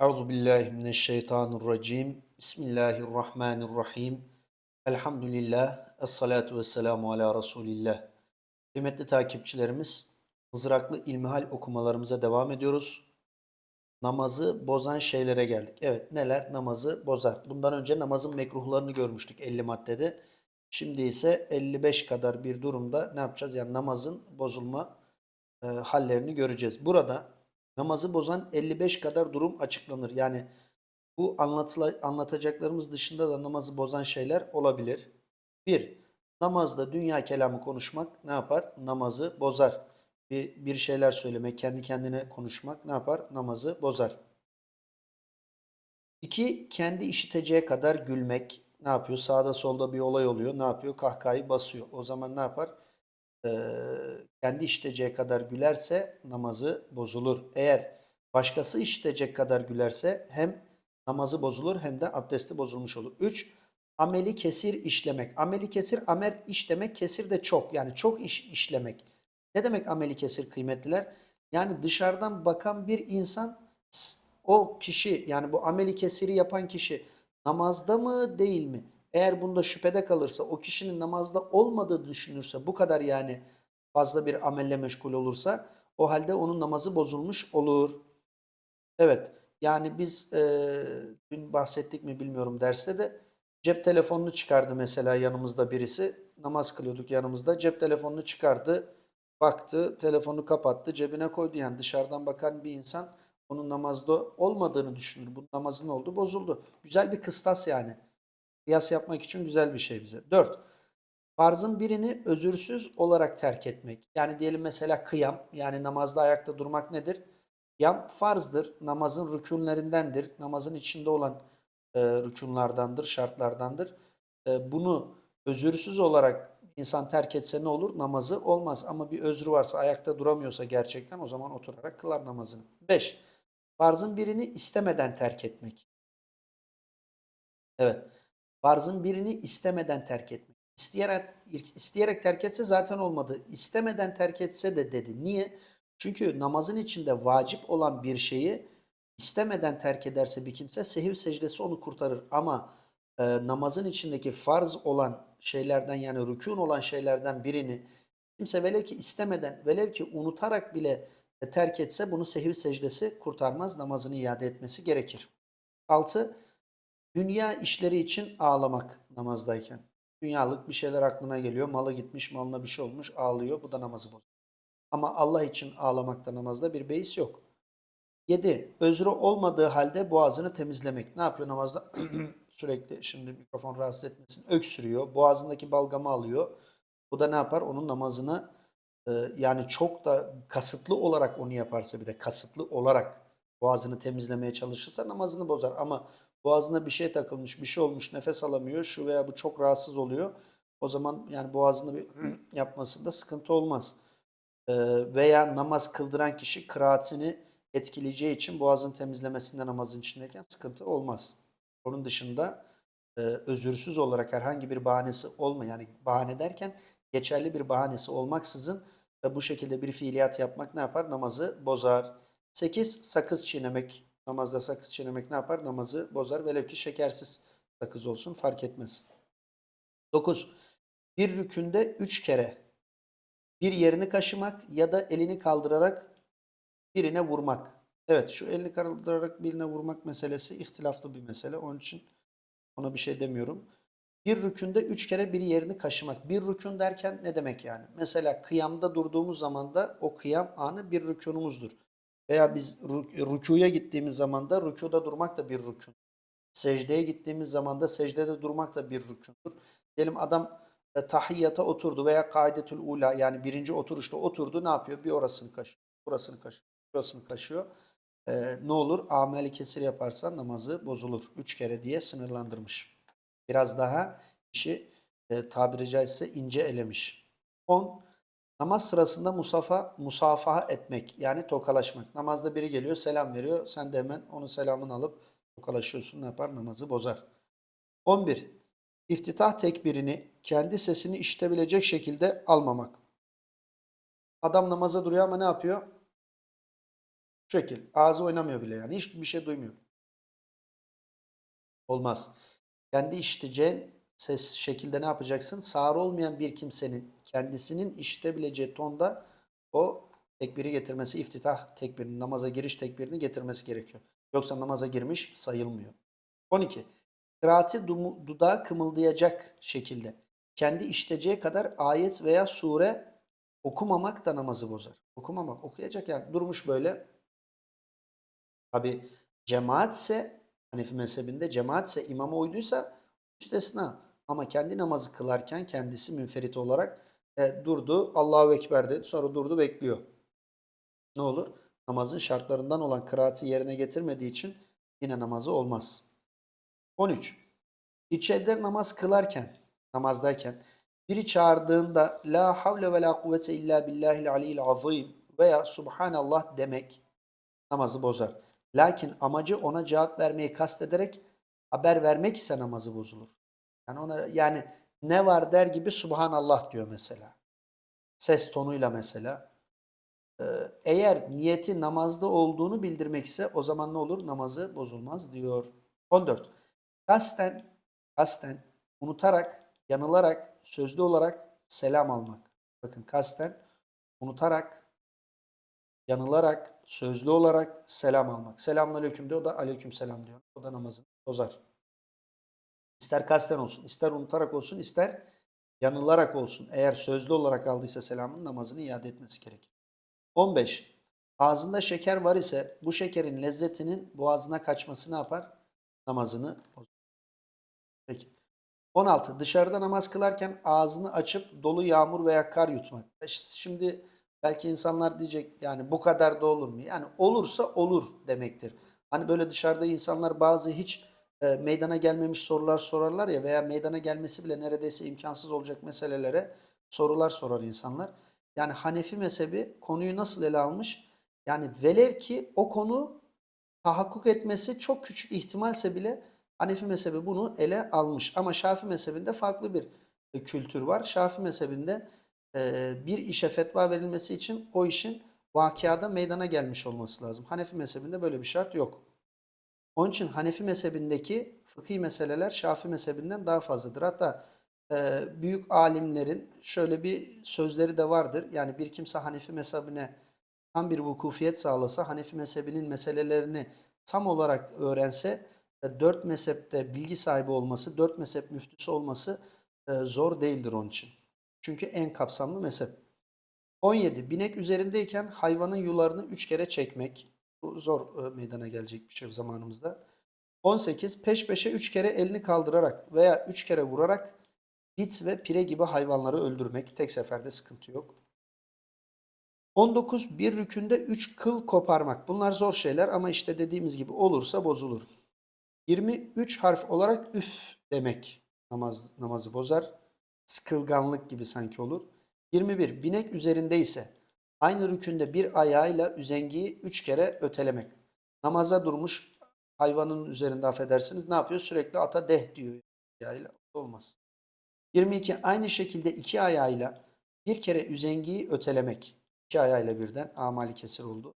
Euzu billahi mineşşeytanirracim. Bismillahirrahmanirrahim. Elhamdülillah. Esselatu vesselamu ala Resulillah. Kıymetli takipçilerimiz, mızraklı ilmihal okumalarımıza devam ediyoruz. Namazı bozan şeylere geldik. Evet, neler namazı bozar? Bundan önce namazın mekruhlarını görmüştük 50 maddede. Şimdi ise 55 kadar bir durumda ne yapacağız? Yani namazın bozulma e, hallerini göreceğiz. Burada namazı bozan 55 kadar durum açıklanır. Yani bu anlatıla, anlatacaklarımız dışında da namazı bozan şeyler olabilir. 1. Namazda dünya kelamı konuşmak ne yapar? Namazı bozar. Bir, bir şeyler söylemek, kendi kendine konuşmak ne yapar? Namazı bozar. 2. Kendi işiteceği kadar gülmek ne yapıyor? Sağda solda bir olay oluyor. Ne yapıyor? Kahkahayı basıyor. O zaman ne yapar? Ee, kendi işiteceği kadar gülerse namazı bozulur. Eğer başkası işitecek kadar gülerse hem namazı bozulur hem de abdesti bozulmuş olur. 3. Ameli kesir işlemek. Ameli kesir, amel iş demek, kesir de çok. Yani çok iş işlemek. Ne demek ameli kesir kıymetliler? Yani dışarıdan bakan bir insan o kişi yani bu ameli kesiri yapan kişi namazda mı değil mi? Eğer bunda şüphede kalırsa o kişinin namazda olmadığı düşünürse bu kadar yani fazla bir amelle meşgul olursa o halde onun namazı bozulmuş olur. Evet yani biz eee dün bahsettik mi bilmiyorum derste de cep telefonunu çıkardı mesela yanımızda birisi namaz kılıyorduk yanımızda cep telefonunu çıkardı baktı telefonu kapattı cebine koydu yani dışarıdan bakan bir insan onun namazda olmadığını düşünür. Bu namazın oldu bozuldu. Güzel bir kıstas yani. Kıyas yapmak için güzel bir şey bize. 4. Farzın birini özürsüz olarak terk etmek. Yani diyelim mesela kıyam yani namazda ayakta durmak nedir? Kıyam farzdır. Namazın rükünlerindendir. Namazın içinde olan e, rükunlardandır, şartlardandır. E, bunu özürsüz olarak insan terk etse ne olur? Namazı olmaz. Ama bir özrü varsa ayakta duramıyorsa gerçekten o zaman oturarak kılar namazını. 5. Farzın birini istemeden terk etmek. Evet. Farzın birini istemeden terk etmek. İsteyerek, isteyerek terk etse zaten olmadı. İstemeden terk etse de dedi. Niye? Çünkü namazın içinde vacip olan bir şeyi istemeden terk ederse bir kimse sehiv secdesi onu kurtarır. Ama e, namazın içindeki farz olan şeylerden yani rükûn olan şeylerden birini kimse velev ki istemeden velev ki unutarak bile e, terk etse bunu sehiv secdesi kurtarmaz. Namazını iade etmesi gerekir. 6. Dünya işleri için ağlamak namazdayken. Dünyalık bir şeyler aklına geliyor. Malı gitmiş, malına bir şey olmuş, ağlıyor. Bu da namazı bozuyor. Ama Allah için ağlamakta namazda bir beis yok. 7. Özrü olmadığı halde boğazını temizlemek. Ne yapıyor namazda? Sürekli şimdi mikrofon rahatsız etmesin. Öksürüyor. Boğazındaki balgamı alıyor. Bu da ne yapar? Onun namazını e, yani çok da kasıtlı olarak onu yaparsa bir de kasıtlı olarak boğazını temizlemeye çalışırsa namazını bozar. Ama boğazına bir şey takılmış, bir şey olmuş, nefes alamıyor, şu veya bu çok rahatsız oluyor. O zaman yani boğazını bir yapmasında sıkıntı olmaz. Ee, veya namaz kıldıran kişi kıraatini etkileyeceği için boğazın temizlemesinde namazın içindeyken sıkıntı olmaz. Onun dışında e, özürsüz olarak herhangi bir bahanesi olma yani bahane derken geçerli bir bahanesi olmaksızın ve bu şekilde bir fiiliyat yapmak ne yapar? Namazı bozar. 8. Sakız çiğnemek. Namazda sakız çiğnemek ne yapar? Namazı bozar. Velev ki şekersiz sakız olsun fark etmez. 9. Bir rükünde 3 kere bir yerini kaşımak ya da elini kaldırarak birine vurmak. Evet şu elini kaldırarak birine vurmak meselesi ihtilaflı bir mesele. Onun için ona bir şey demiyorum. Bir rükünde üç kere bir yerini kaşımak. Bir rükün derken ne demek yani? Mesela kıyamda durduğumuz zaman da o kıyam anı bir rükunumuzdur. Veya biz rük- rükuya gittiğimiz zaman da rükuda durmak da bir rükün. Secdeye gittiğimiz zaman da secdede durmak da bir rükündür. Diyelim adam e, tahiyyata oturdu veya kaidetül ula yani birinci oturuşta oturdu ne yapıyor? Bir orasını kaşıyor, burasını kaşıyor, burasını kaşıyor. E, ne olur? Ameli kesir yaparsa namazı bozulur. Üç kere diye sınırlandırmış. Biraz daha işi e, tabiri caizse ince elemiş. 10. Namaz sırasında musafa, musafaha etmek yani tokalaşmak. Namazda biri geliyor selam veriyor. Sen de hemen onun selamını alıp tokalaşıyorsun. Ne yapar? Namazı bozar. 11. İftitah tekbirini kendi sesini işitebilecek şekilde almamak. Adam namaza duruyor ama ne yapıyor? Şu şekil. Ağzı oynamıyor bile yani. Hiçbir şey duymuyor. Olmaz. Kendi işiteceğin ses şekilde ne yapacaksın? Sağır olmayan bir kimsenin kendisinin işitebileceği tonda o tekbiri getirmesi, iftitah tekbirini, namaza giriş tekbirini getirmesi gerekiyor. Yoksa namaza girmiş sayılmıyor. 12. Kıraati dudağı kımıldayacak şekilde kendi işiteceği kadar ayet veya sure okumamak da namazı bozar. Okumamak, okuyacak yani durmuş böyle. Tabi cemaatse Hanefi mezhebinde cemaatse imama uyduysa müstesna. Ama kendi namazı kılarken kendisi münferit olarak e, durdu Allahu Ekber dedi sonra durdu bekliyor. Ne olur? Namazın şartlarından olan kıraati yerine getirmediği için yine namazı olmaz. 13. İçeride namaz kılarken, namazdayken biri çağırdığında la havle ve la kuvvete illa billahil aliyyil azim veya subhanallah demek namazı bozar. Lakin amacı ona cevap vermeyi kastederek haber vermek ise namazı bozulur. Yani ona yani ne var der gibi subhanallah diyor mesela. Ses tonuyla mesela. Ee, eğer niyeti namazda olduğunu bildirmek ise o zaman ne olur? Namazı bozulmaz diyor. 14. Kasten, kasten, unutarak, yanılarak, sözlü olarak selam almak. Bakın kasten, unutarak, yanılarak, sözlü olarak selam almak. Selamünaleyküm diyor, o da aleyküm selam diyor. O da namazını bozar. İster kasten olsun, ister unutarak olsun, ister yanılarak olsun. Eğer sözlü olarak aldıysa selamın namazını iade etmesi gerekir. 15. Ağzında şeker var ise bu şekerin lezzetinin boğazına kaçması ne yapar? Namazını bozar. Peki. 16. Dışarıda namaz kılarken ağzını açıp dolu yağmur veya kar yutmak. E Şimdi belki insanlar diyecek yani bu kadar da olur mu? Yani olursa olur demektir. Hani böyle dışarıda insanlar bazı hiç e, meydana gelmemiş sorular sorarlar ya veya meydana gelmesi bile neredeyse imkansız olacak meselelere sorular sorar insanlar. Yani Hanefi mezhebi konuyu nasıl ele almış? Yani velev ki o konu tahakkuk etmesi çok küçük ihtimalse bile Hanefi mezhebi bunu ele almış. Ama Şafii mezhebinde farklı bir e, kültür var. Şafii mezhebinde e, bir işe fetva verilmesi için o işin vakiada meydana gelmiş olması lazım. Hanefi mezhebinde böyle bir şart yok. Onun için Hanefi mezhebindeki fıkhi meseleler Şafii mezhebinden daha fazladır. Hatta e, büyük alimlerin şöyle bir sözleri de vardır. Yani bir kimse Hanefi mezhebine tam bir vukufiyet sağlasa, Hanefi mezhebinin meselelerini tam olarak öğrense, e, dört mezhepte bilgi sahibi olması, dört mezhep müftüsü olması e, zor değildir onun için. Çünkü en kapsamlı mezhep. 17. Binek üzerindeyken hayvanın yularını üç kere çekmek. Zor e, meydana gelecek bir şey zamanımızda. 18. Peş peşe üç kere elini kaldırarak veya üç kere vurarak bit ve pire gibi hayvanları öldürmek. Tek seferde sıkıntı yok. 19. Bir rükünde 3 kıl koparmak. Bunlar zor şeyler ama işte dediğimiz gibi olursa bozulur. 23 harf olarak üf demek namaz, namazı bozar. Sıkılganlık gibi sanki olur. 21. Binek üzerinde ise aynı rükünde bir ayağıyla üzengiyi 3 kere ötelemek. Namaza durmuş hayvanın üzerinde affedersiniz ne yapıyor? Sürekli ata deh diyor ayağıyla. Olmaz. 22. Aynı şekilde iki ayağıyla bir kere üzengiyi ötelemek. İki ayağıyla birden amali kesir oldu.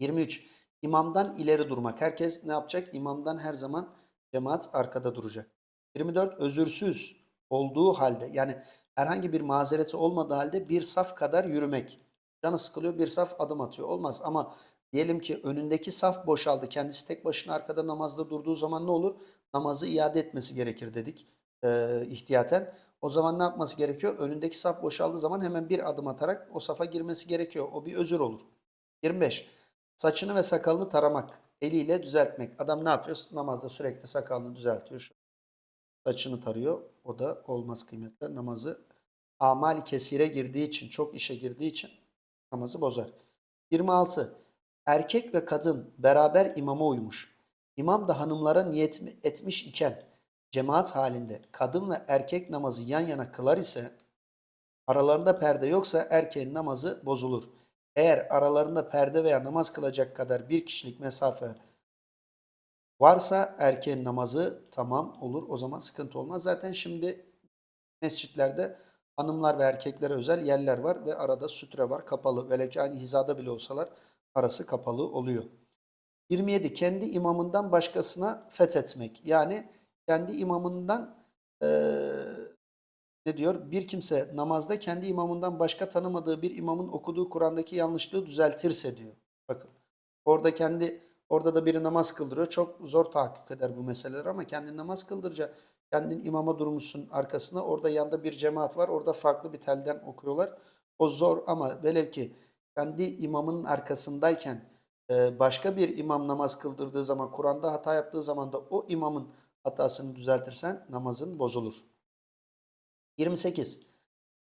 23. İmamdan ileri durmak. Herkes ne yapacak? İmamdan her zaman cemaat arkada duracak. 24. Özürsüz olduğu halde yani herhangi bir mazereti olmadığı halde bir saf kadar yürümek. Canı sıkılıyor bir saf adım atıyor. Olmaz ama diyelim ki önündeki saf boşaldı. Kendisi tek başına arkada namazda durduğu zaman ne olur? Namazı iade etmesi gerekir dedik e, ihtiyaten. O zaman ne yapması gerekiyor? Önündeki saf boşaldığı zaman hemen bir adım atarak o safa girmesi gerekiyor. O bir özür olur. 25. Saçını ve sakalını taramak. Eliyle düzeltmek. Adam ne yapıyor? Namazda sürekli sakalını düzeltiyor. Saçını tarıyor. O da olmaz kıymetler. Namazı amali kesire girdiği için, çok işe girdiği için namazı bozar. 26. Erkek ve kadın beraber imama uymuş. İmam da hanımlara niyet etmiş iken cemaat halinde kadın ve erkek namazı yan yana kılar ise aralarında perde yoksa erkeğin namazı bozulur. Eğer aralarında perde veya namaz kılacak kadar bir kişilik mesafe varsa erkeğin namazı tamam olur. O zaman sıkıntı olmaz. Zaten şimdi mescitlerde hanımlar ve erkeklere özel yerler var ve arada sütre var kapalı. Velev ki aynı hizada bile olsalar arası kapalı oluyor. 27. Kendi imamından başkasına fethetmek. Yani kendi imamından eee, ne diyor? Bir kimse namazda kendi imamından başka tanımadığı bir imamın okuduğu Kur'an'daki yanlışlığı düzeltirse diyor. Bakın. Orada kendi orada da biri namaz kıldırıyor. Çok zor tahakkuk eder bu meseleler ama kendin namaz kıldıracak. Kendin imama durmuşsun arkasına. Orada yanında bir cemaat var. Orada farklı bir telden okuyorlar. O zor ama velev ki kendi imamının arkasındayken e, başka bir imam namaz kıldırdığı zaman Kur'an'da hata yaptığı zaman da o imamın hatasını düzeltirsen namazın bozulur. 28.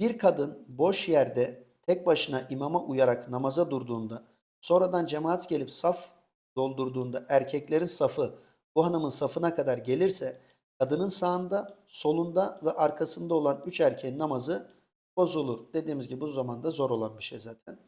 Bir kadın boş yerde tek başına imama uyarak namaza durduğunda, sonradan cemaat gelip saf doldurduğunda erkeklerin safı bu hanımın safına kadar gelirse, kadının sağında, solunda ve arkasında olan üç erkeğin namazı bozulur. Dediğimiz gibi bu zamanda zor olan bir şey zaten.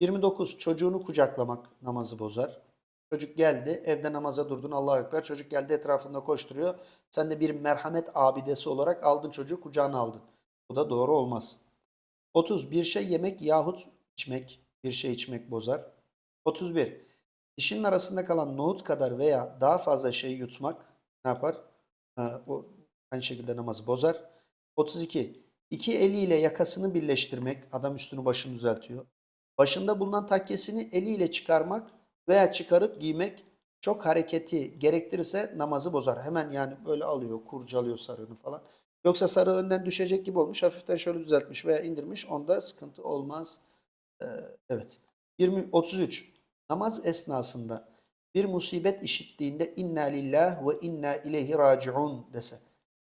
29. Çocuğunu kucaklamak namazı bozar. Çocuk geldi, evde namaza durdun, Allahu Ekber. Çocuk geldi etrafında koşturuyor. Sen de bir merhamet abidesi olarak aldın çocuğu kucağına aldın. Bu da doğru olmaz. 30. Bir şey yemek yahut içmek, bir şey içmek bozar. 31. Dişinin arasında kalan nohut kadar veya daha fazla şey yutmak ne yapar? O aynı şekilde namazı bozar. 32. İki eliyle yakasını birleştirmek, adam üstünü başını düzeltiyor. Başında bulunan takkesini eliyle çıkarmak veya çıkarıp giymek çok hareketi gerektirirse namazı bozar. Hemen yani böyle alıyor, kurcalıyor sarığını falan. Yoksa sarı önden düşecek gibi olmuş. Hafiften şöyle düzeltmiş veya indirmiş. Onda sıkıntı olmaz. Ee, evet. 20, 33. Namaz esnasında bir musibet işittiğinde inna lillah ve inna ileyhi raciun dese.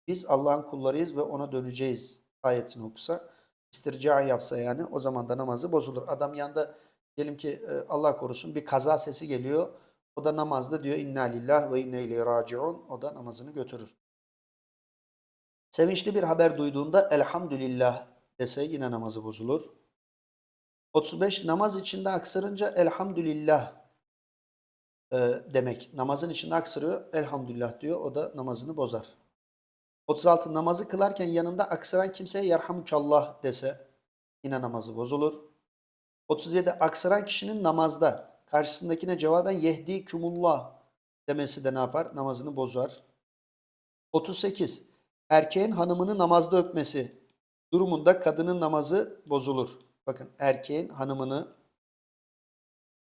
Biz Allah'ın kullarıyız ve ona döneceğiz ayetini okusa. istirca yapsa yani o zaman da namazı bozulur. Adam yanında diyelim ki e, Allah korusun bir kaza sesi geliyor. O da namazda diyor inna lillah ve inna ileyhi raciun. O da namazını götürür. Sevinçli bir haber duyduğunda elhamdülillah dese yine namazı bozulur. 35 namaz içinde aksırınca elhamdülillah e, demek. Namazın içinde aksırıyor elhamdülillah diyor. O da namazını bozar. 36 namazı kılarken yanında aksıran kimseye yerhamukallah dese yine namazı bozulur. 37 aksıran kişinin namazda karşısındakine cevaben yehdi kumullah demesi de ne yapar? Namazını bozar. 38 erkeğin hanımını namazda öpmesi durumunda kadının namazı bozulur. Bakın erkeğin hanımını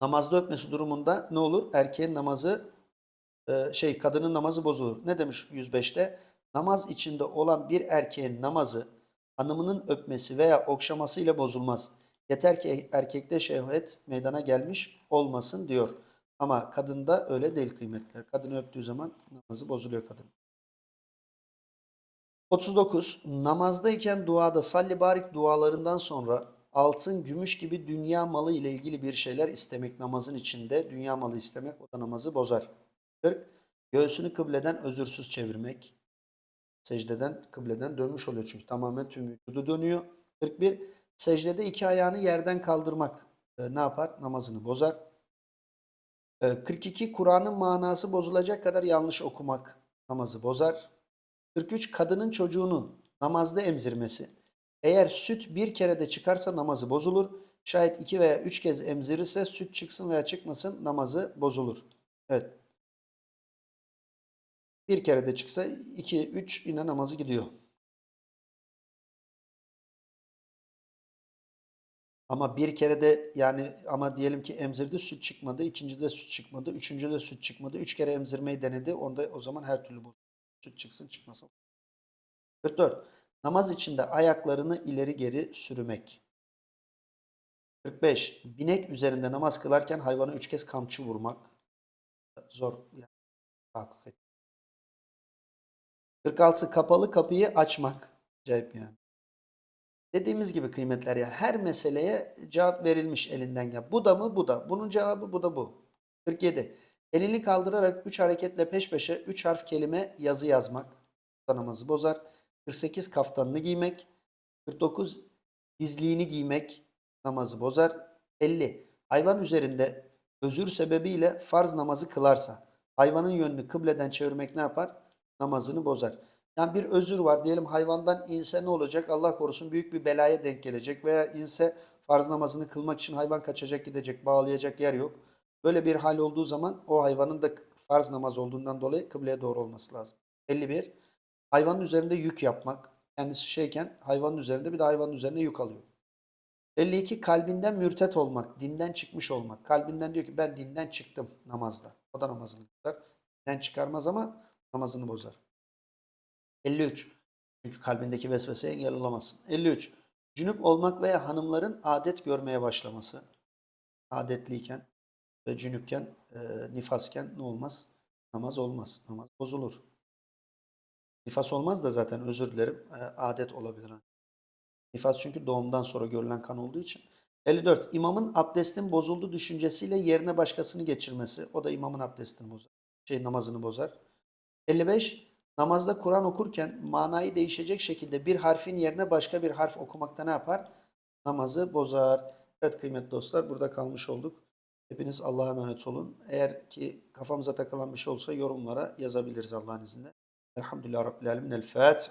namazda öpmesi durumunda ne olur? Erkeğin namazı e, şey kadının namazı bozulur. Ne demiş 105'te? Namaz içinde olan bir erkeğin namazı hanımının öpmesi veya okşaması ile bozulmaz. Yeter ki erkekte şehvet meydana gelmiş olmasın diyor. Ama kadında öyle değil kıymetler. Kadını öptüğü zaman namazı bozuluyor kadın. 39. Namazdayken duada salli barik dualarından sonra altın, gümüş gibi dünya malı ile ilgili bir şeyler istemek namazın içinde. Dünya malı istemek o da namazı bozar. 40. Göğsünü kıbleden özürsüz çevirmek. Secdeden, kıbleden dönmüş oluyor çünkü tamamen tüm vücudu dönüyor. 41. Secdede iki ayağını yerden kaldırmak e, ne yapar? Namazını bozar. E, 42. Kur'an'ın manası bozulacak kadar yanlış okumak namazı bozar. 43. Kadının çocuğunu namazda emzirmesi. Eğer süt bir kere de çıkarsa namazı bozulur. Şayet iki veya üç kez emzirirse süt çıksın veya çıkmasın namazı bozulur. Evet. Bir kere de çıksa iki, üç yine namazı gidiyor. Ama bir kere de yani ama diyelim ki emzirdi süt çıkmadı, ikincide süt çıkmadı, üçüncüde süt çıkmadı, üç kere emzirmeyi denedi. Onda o zaman her türlü bozulur. Süt çıksın çıkmasın. 44. Namaz içinde ayaklarını ileri geri sürümek. 45. Binek üzerinde namaz kılarken hayvana üç kez kamçı vurmak. Zor. Yani, tahakkuk et. 46. Kapalı kapıyı açmak. Acayip yani. Dediğimiz gibi kıymetler ya her meseleye cevap verilmiş elinden gel. Bu da mı bu da. Bunun cevabı bu da bu. 47. Elini kaldırarak 3 hareketle peş peşe 3 harf kelime yazı yazmak. Namazı bozar. 48 kaftanını giymek. 49 dizliğini giymek namazı bozar. 50 hayvan üzerinde özür sebebiyle farz namazı kılarsa hayvanın yönünü kıbleden çevirmek ne yapar? Namazını bozar. Yani bir özür var diyelim hayvandan inse ne olacak? Allah korusun büyük bir belaya denk gelecek veya inse farz namazını kılmak için hayvan kaçacak gidecek bağlayacak yer yok. Böyle bir hal olduğu zaman o hayvanın da farz namaz olduğundan dolayı kıbleye doğru olması lazım. 51. Hayvanın üzerinde yük yapmak. Kendisi şeyken hayvanın üzerinde bir de hayvanın üzerine yük alıyor. 52. Kalbinden mürtet olmak, dinden çıkmış olmak. Kalbinden diyor ki ben dinden çıktım namazda. O da namazını bozar. Dinden çıkarmaz ama namazını bozar. 53. Çünkü kalbindeki vesveseye engel olamazsın. 53. Cünüp olmak veya hanımların adet görmeye başlaması. Adetliyken ve cünüpken, e, nifasken ne olmaz? Namaz olmaz. Namaz bozulur. Nifas olmaz da zaten özür dilerim. e, adet olabilir. Nifas çünkü doğumdan sonra görülen kan olduğu için. 54. İmamın abdestin bozuldu düşüncesiyle yerine başkasını geçirmesi. O da imamın abdestini bozar. Şey namazını bozar. 55. Namazda Kur'an okurken manayı değişecek şekilde bir harfin yerine başka bir harf okumakta ne yapar? Namazı bozar. Evet kıymetli dostlar burada kalmış olduk. Hepiniz Allah'a emanet olun. Eğer ki kafamıza takılan bir şey olsa yorumlara yazabiliriz Allah'ın izniyle. الحمد لله رب العالمين. الفاتح.